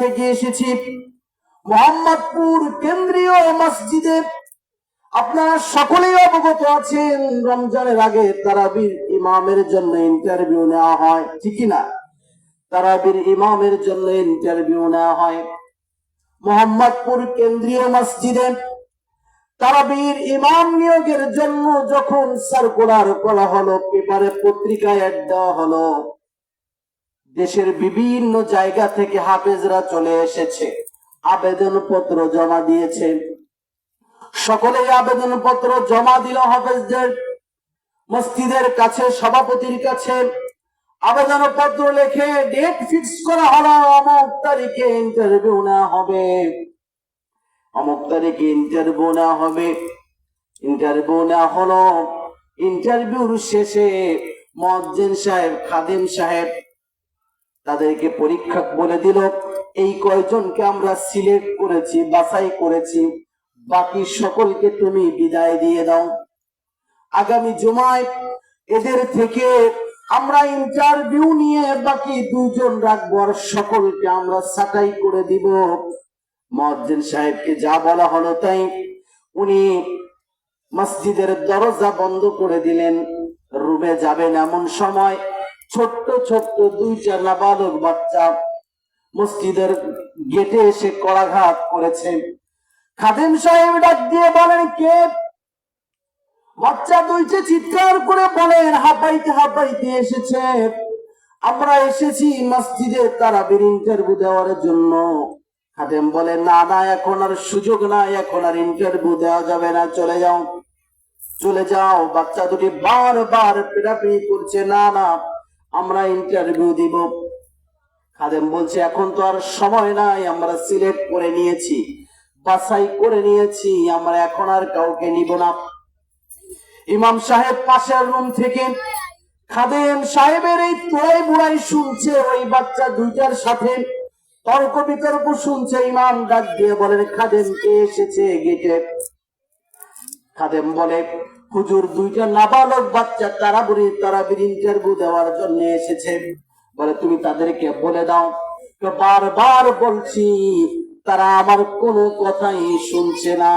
থেকে এসেছি। মোহাম্মদপুর কেন্দ্রীয় মসজিদে আপনারা সকলেই অবগত আছেন, রমজানের আগে তারাবির ইমামের জন্য ইন্টারভিউ নেওয়া হয় ঠিকই না তারাবির ইমামের জন্য ইন্টারভিউ নেওয়া হয়। মোহাম্মদপুর কেন্দ্রীয় মসজিদে তারাবির ইমাম নিয়োগের জন্য যখন সার্কুলার করা হলো পেপারে পত্রিকায় দেওয়া হলো দেশের বিভিন্ন জায়গা থেকে হাফেজরা চলে এসেছে। আবেদন পত্র জমা দিয়েছে। সকলেই আবেদন পত্র জমা দিল হাফেজদের। মসজিদের কাছে, সভাপতির কাছে আবেদন পত্র লিখে ডেট ফিক্স করা হলো। অমুক তারিখে ইন্টারভিউ নেওয়া হবে। অমুক তারিখে ইন্টারভিউ নেওয়া হবে। ইন্টারভিউ নেওয়া হলো। ইন্টারভিউর শেষে মজ্জেন সাহেব, খাদিম সাহেব তাদেরকে পরীক্ষা বলে দিল, এই কয়জনকে আমরা সিলেক্ট করেছি, বাছাই করেছি, বাকি সকলকে তুমি বিদায় দিয়ে দাও। আগামী জুমায় এদের থেকে আমরা ইন্টারভিউ নিয়ে বাকি দুজন রাখব আর সকলকে আমরা ছাঁটাই করে দিব। মজ্জিন সাহেবকে যা বলা হলো তাই উনি মসজিদের দরজা বন্ধ করে দিলেন। রুমে যাবেন এমন সময় ছোট্ট ছোট্ট দুইটা নাবালক বাচ্চা মসজিদের গেটে এসে কড়াঘাত করেছে। খাদেম সাহেব ডাক দিয়ে বলেন, কে? বাচ্চা দুইটা চিৎকার করে বলেন, হাঁপাইতে হাঁপাইতে এসেছে। আমরা এসেছি মসজিদে তারাবির ইন্টারভিউ দেওয়ার জন্য। খাদেম বলে, না না, এখন আর সুযোগ নাই, এখন আর ইন্টারভিউ দেওয়া যাবে না। চলে যাও চলে যাও। বাচ্চা দুটি বারবার পেরাপিড়ি করছে, না না আমরা ইন্টারভিউ দিব। খাদেম বলছে, এখন তো আর সময় নাই, আমরা সিলেক্ট করে নিয়েছি, বাছাই করে নিয়েছি, আমরা এখন আর কাউকে নিব না। ইমাম সাহেব পাশের রুম থেকে, খাদেম সাহেবের এই তোড়াই বুড়াই শুনছে, ওই বাচ্চা দুইটার সাথে তর্ক বিতর্ক শুনছে। ইমাম ডাক দিয়ে বলেন, খাদেম কে এসেছে গেটে খাদেম বলে হুজুর দুইটা নাবালক বাচ্চা তারা বুড়ি তারা ইন্টারভিউ দেওয়ার জন্য এসেছে। বলে, তুমি তাদেরকে বলে দাও। বারবার বলছি, তারা আমার কোনো কথাই শুনছে না।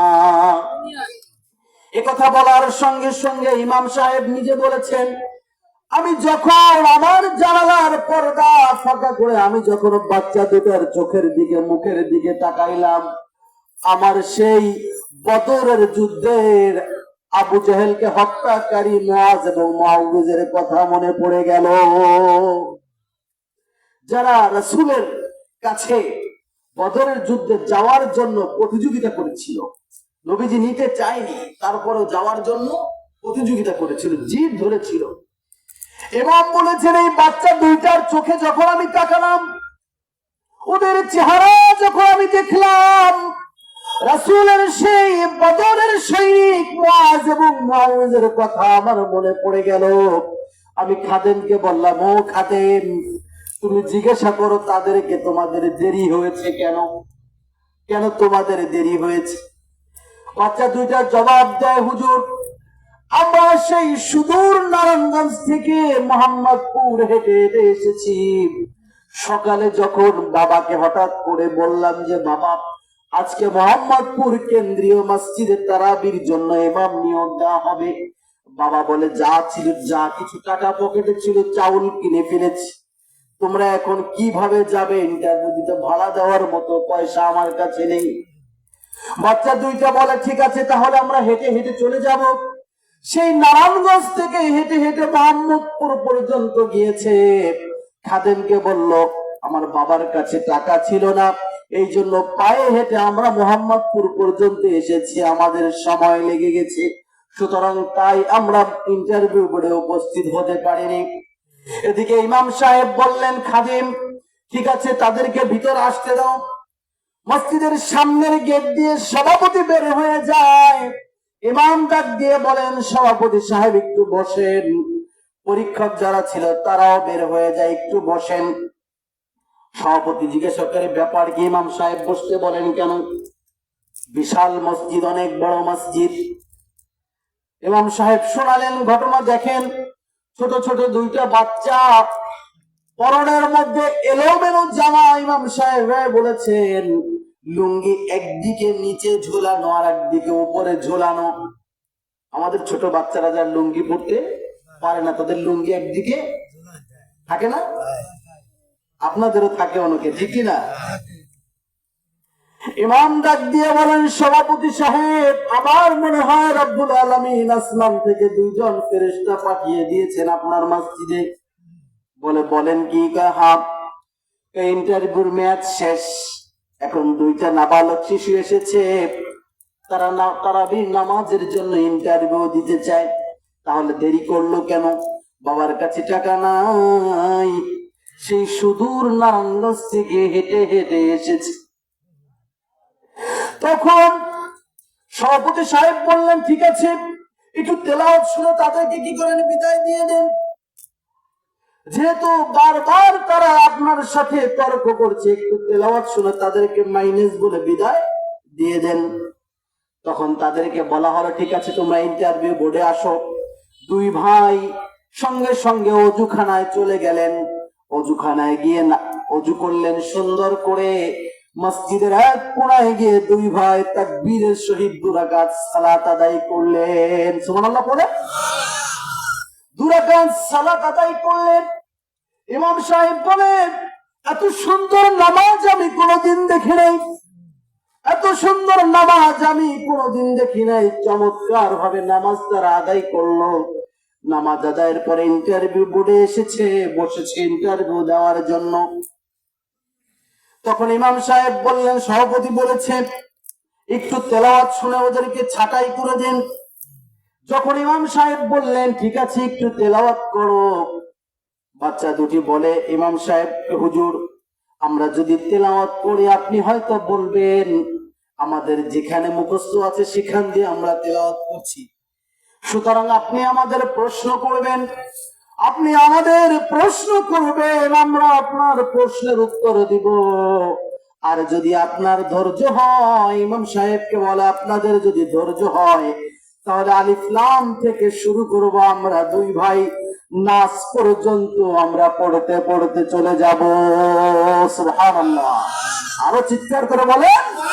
কথা বলার সঙ্গে সঙ্গে ইমাম সাহেব নিজে বলেছেন, আমি যখন আমার জানালার পর্দা ফাঁকা করে আমি যখন বাচ্চা দুটার চোখের দিকে, মুখের দিকে তাকাইলাম, আমার সেই বদরের যুদ্ধের আবু জেহেলকে হত্যাকারী মোয়াজ এবং মাউজের কথা মনে পড়ে গেল। যারা রসুলের কাছে বদরের যুদ্ধে যাওয়ার জন্য প্রতিযোগিতা করেছিল, নবীজি নিতে চায়নি, তারপরেও যাওয়ার জন্য প্রতিযোগিতা করেছিল, জিদ ধরেছিল। এবং বলেছেন, এই বাচ্চা দুইটার চোখে যখন আমি তাকালাম, ওদের চেহারা যখন আমি দেখলাম রাসূলের সেই বদরের সৈনিক মুআজ এবং মুআজের কথা আমার মনে পড়ে গেল। আমি খাদেমকে বললাম, ও খাদেম, তুমি জিজ্ঞাসা করো তাদেরকে তোমাদের দেরি হয়েছে কেন? কেন তোমাদের দেরি হয়েছে? বাচ্চা দুইটা জবাব দেয়, হুজুর, আমরা সেই সুদূর নারায়ণগঞ্জ থেকে মোহাম্মদপুর হেঁটে হেঁটে এসেছি। সকালে যখন বাবাকে হঠাৎ করে বললাম যে, বাবা আজকে মোহাম্মদপুর কেন্দ্রীয় মসজিদে তারাবির জন্য ইমাম নিয়োগ দেওয়া হবে। বাবা বলে, যা ছিল, যা কিছু টাকা পকেটে ছিল, চাউল কিনে ফেলেছি। তোমরা এখন কীভাবে যাবে? ইন্টারভিউ দিতে ভাড়া দেওয়ার মতো পয়সা আমার কাছে নেই। বাচ্চা দুইটা বলে, ঠিক আছে, তাহলে আমরা হেঁটে হেঁটে চলে যাব। সেই নারায়ণগঞ্জ থেকে হেঁটে হেঁটে মোহাম্মদপুর পর্যন্ত গিয়েছে। খাদেমকে বলল, আমার বাবার কাছে টাকা ছিল না। এই জন্য পায়ে হেঁটে আমরা মোহাম্মদপুর পর্যন্ত এসেছি, আমাদের সময় লেগে গেছে। সুতরাং তাই আমরা ইন্টারভিউ বোর্ডে উপস্থিত হতে পারিনি। এদিকে ইমাম সাহেব বললেন, খাদিম, ঠিক আছে, তাদেরকে ভিতর আসতে দাও। মসজিদের সামনের গেট দিয়ে সভাপতি বের হয়ে যায়। ইমাম ডাক দিয়ে বলেন, সভাপতি সাহেব, একটু বসেন। পরীক্ষক যারা ছিল তারাও বের হয়ে যায়, একটু বসেন। সভাপতি জিজ্ঞাসা করে, ব্যাপার কি, ইমাম সাহেব বসতে বলেন কেন? বিশাল মসজিদ, অনেক বড় মসজিদ। ইমাম সাহেব শোনালেন, ঘটনা দেখেন, ছোট ছোট দুইটা বাচ্চা পরনের মধ্যে এলোমেলো জামা ইমাম সাহেব বলেছেন, লুঙ্গি একদিকে নিচে ঝোলানো আর একদিকে উপরে ঝোলানো। আমাদের ছোট বাচ্চারা যার লুঙ্গি পরতে পারে না, তাদের লুঙ্গি একদিকে থাকে না? আপনাদেরও থাকে অনেকে, ঠিক কি না? ইমাম ডাক দিয়ে বলেন, সভাপতি সাহেব, আমার মনে হয় রব্বুল আলমিন আসমান থেকে দুইজন ফেরেশতা পাঠিয়ে দিয়েছেন আপনার মসজিদে। বলে, বলেন কি কাহাব ইন্টারভিউর ম্যাচ শেষ। এখন দুইটা নাবালক শিশু এসেছে। তারা না তারাবির নামাজের জন্য ইন্টারভিউ দিতে চায়। তাহলে দেরি করল কেন? বাবার কাছে টাকা নাই। সেই সুদূর নারায়ণগঞ্জ থেকে হেঁটে হেঁটে এসেছে। তখন সভাপতি সাহেব বললেন, ঠিক আছে, একটু তেলাওয়াত শুনে তাদেরকে কি করেন, বিদায় দিয়ে দেন। যেহেতু বারবার তারা আপনার সাথে তর্ক করছে, একটু তেলাওয়াত শুনে তাদেরকে মাইনাস বলে বিদায় দিয়ে দেন। তখন তাদেরকে বলা হলো, ঠিক আছে, তোমরা ইন্টারভিউ বোর্ডে আসো। দুই ভাই সঙ্গে সঙ্গে অজুখানায় চলে গেলেন। অজুখানায় গিয়ে অজু করলেন সুন্দর করে। মসজিদের এক কোনায় গিয়ে দুই ভাই তাকবীরের সহিত দুরাকাত সালাত আদায় করলেন। সুবহানাল্লাহ পড়ে। দুরাকাত সালাত আদায় করলেন। ইমাম সাহেব বলেন, এত সুন্দর নামাজ আমি কোনোদিন দেখি নাই। এত সুন্দর নামাজ আমি কোনোদিন দেখি নাই। চমৎকার ভাবে নামাজ তারা আদায় করল। নামাজ আদায়ের পরে ইন্টারভিউ বোর্ডে এসেছে, বসেছে ইন্টারভিউ দেওয়ার জন্য। তখন ইমাম সাহেব বললেন, সভাপতি বলেছে, একটু তেলাওয়াত শুনে ওদেরকে ছাঁটাই করে দেন। যখন ইমাম সাহেব বললেন, ঠিক আছে, একটু তেলাওয়াত করো। বাচ্চা দুটি বলে, ইমাম সাহেব, হুজুর, আমরা যদি তেলাওয়াত করি, আপনি হয়তো বলবেন, আমাদের যেখানে মুখস্থ আছে, সেখান দিয়ে আমরা তেলাওয়াত করছি। সুতরাং আপনি আমাদের প্রশ্ন করবেন। আপনি আমাদের প্রশ্ন করবেন, আমরা আপনার প্রশ্নের উত্তর দিব। আর যদি আপনার ধৈর্য হয়, ইমাম সাহেবকে বলে আপনাদের যদি ধৈর্য হয়, তাহলে আলিফলাম থেকে শুরু করব আমরা দুই ভাই। নাচ পর্যন্ত আমরা পড়তে পড়তে চলে যাব। সুবহানাল্লাহ। আরও চিৎকার করে বলেন।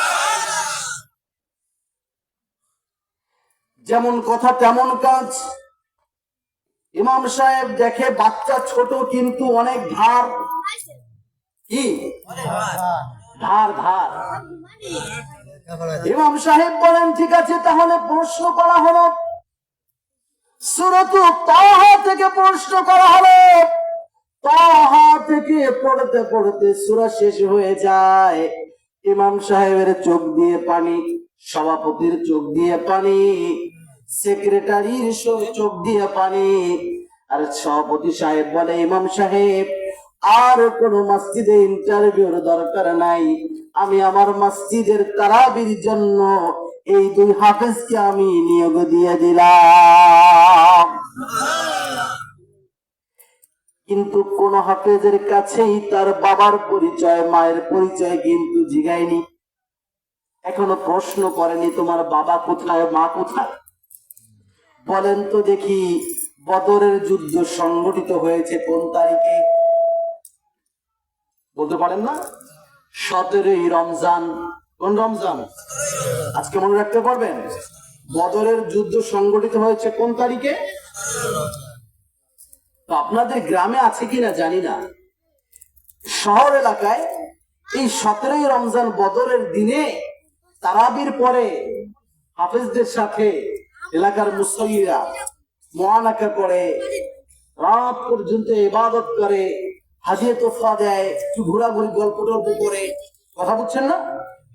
যেমন কথা তেমন কাজ। ইমাম সাহেব দেখে বাচ্চা ছোট কিন্তু অনেক ধার কি? ধার ধার ইমাম সাহেব বলেন, ঠিক আছে, তাহলে প্রশ্ন করা হলো। সুরত তাহা থেকে প্রশ্ন করা হলো। তাহা থেকে পড়তে পড়তে সুরা শেষ হয়ে যায়। ইমাম সাহেবের চোখ দিয়ে পানি, সভাপতির চোখ দিয়ে পানি। সেক্রেটারির চোখ দিয়ে পানি। আর সভাপতি সাহেব বলে, ইমাম সাহেব, আর কোন মসজিদে ইন্টারভিউর দরকার নাই। আমি আমার মসজিদের তারাবির জন্য এই দুই হাফেজকে আমি নিয়োগ দিয়ে দিলাম। কিন্তু কোন হাফেজের কাছেই তার বাবার পরিচয়, মায়ের পরিচয় কিন্তু জিগায়নি। এখনও প্রশ্ন করেনি, তোমার বাবা কোথায়, মা কোথায়? বলেন তো দেখি, বদরের যুদ্ধ সংগঠিত হয়েছে কোন তারিখে? বলতে পারেন না? সতেরোই রমজান। কোন রমজান? আজকে মনে রাখতে পারবেন, বদরের যুদ্ধ সংগঠিত হয়েছে কোন তারিখে? তো আপনাদের গ্রামে আছে কিনা জানি না। শহর এলাকায় এই সতেরোই রমজান বদরের দিনে তারাবির পরে হাফেজদের সাথে এলাকার মুসল্লিরা মহানাকা করে, রাত পর্যন্ত ইবাদত করে হাজিয়ে তোফা দেয়, একটু ঘোরাঘুরি, গল্প টল্প করে। কথা বুঝছেন না?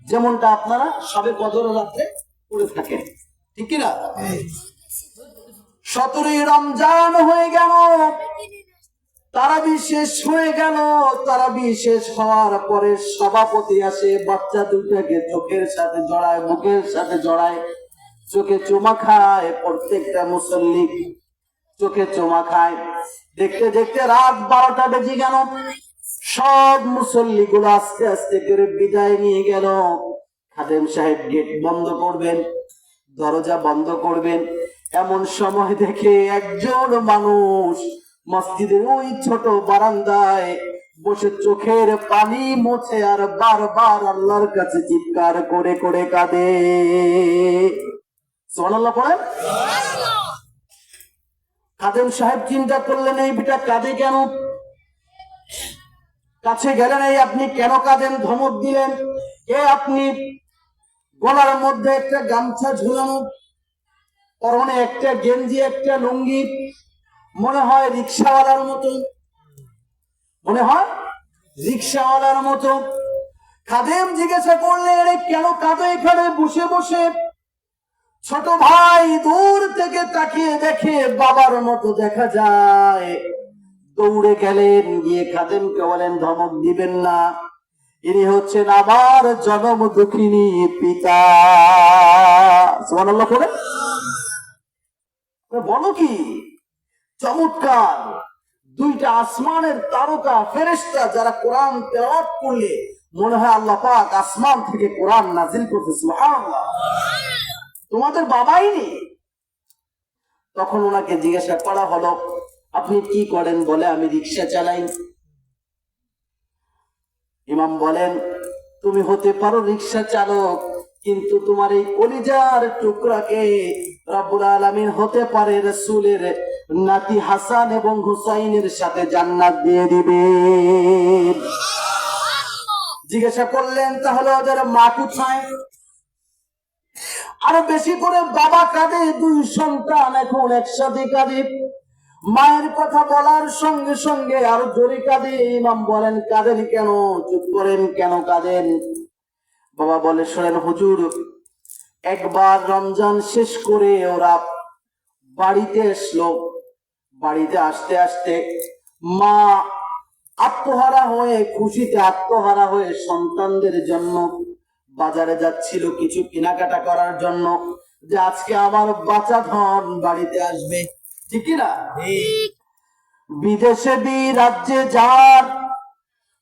যেমনটা আপনারা সবে কদর রাত্রে করে থাকেন। ঠিক কিনা? সতেরোই রমজান হয়ে গেল। তারা বিশেষ হয়ে গেল। তারা বিশেষ হওয়ার পরে সভাপতি আসে, বাচ্চা দুটাকে চোখের সাথে জড়ায়, মুখের সাথে জড়ায়। চোখে চুমা খায় প্রত্যেকটা মুসল্লি। চোখে চুমা খায়। দেখতে দেখতে রাত বারোটা বেজে গেল। সব মুসল্লি গুলো আস্তে আস্তে করে বিদায় নিয়ে গেল। খাদেম সাহেব গেট বন্ধ করবেন, দরজা বন্ধ করবেন। এমন সময় দেখে একজন মানুষ মসজিদের ওই ছোট বারান্দায় বসে চোখের পানি মোছে আর বারবার আল্লাহর কাছে চিৎকার করে করে কাঁদে। সোনাল্লাহ পড়েন? খাদেম সাহেব চিন্তা করলেন এই বিটা কাঁদে কেন? কাছে গেলেন এই আপনি কেন কাঁদেন ধমক দিলেন? এ আপনি গলার মধ্যে একটা গামছা ঝুলানো পরনে একটা গেঞ্জি একটা লুঙ্গি মনে হয় রিক্সাওয়ালার মতো মনে হয় রিক্সাওয়ালার মতো। খাদেম জিজ্ঞাসা করলে এরে কেন কাঁদো এখানে বসে বসে ছোট ভাই দূর থেকে তাকিয়ে দেখে বাবার মতো দেখা যায়। দৌড়ে গেলেন, গিয়ে খাদেমকে বলেন, ধমক দিবেন না। ইনি হচ্ছেন আমার জনম দুঃখিনী পিতা। করে বলো কি? চমৎকার। দুইটা আসমানের তারকা, ফেরেশতা যারা কোরআন তেলাওয়াত করলে মনে হয় আল্লাহ পাক আসমান থেকে কোরআন নাজিল করতে তোমাদের বাবাই নেই। তখন ওনাকে জিজ্ঞাসা করা হলো আপনি কি করেন বলে আমি রিক্সা চালাই। ইমাম বলেন তুমি হতে পারো রিক্সা চালক কিন্তু তোমার এই কলিজার টুকরাকে রব্বুল আলামিন হতে পারে রসুলের নাতি হাসান এবং হুসাইনের সাথে জান্নাত দিয়ে দিবে। জিজ্ঞাসা করলেন তাহলে ওদের মা কোথায়? আরও বেশি করে বাবা কাঁদে, দুই সন্তান এখন একসাথে কাঁদে। মায়ের কথা বলার সঙ্গে সঙ্গে আরও জোরে কাঁদে। ইমাম বলেন, কাঁদেন কেন? চুপ করেন কেন কাঁদেন? বাবা বলে, শোনেন হুজুর, একবার রমজান শেষ করে ওরা বাড়িতে এসলো বাড়িতে আসতে আসতে মা আত্মহারা হয়ে, খুশিতে আত্মহারা হয়ে সন্তানদের জন্য বাজারে যাচ্ছিল কিছু কেনাকাটা করার জন্য যে আজকে আমার বাচ্চা ধন বাড়িতে আসবে। ঠিক না? বিদেশে বি রাজ্যে যার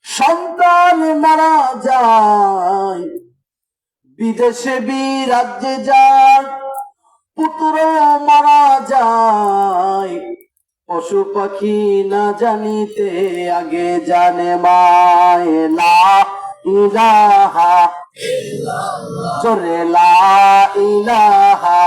সন্তান মারা যায়। বিদেশে বি রাজ্যে যার পুত্র মারা যায়। পশু পাখি না জানিতে আগে জানে মায় লা ইলাহা জোরে লা ইলাহা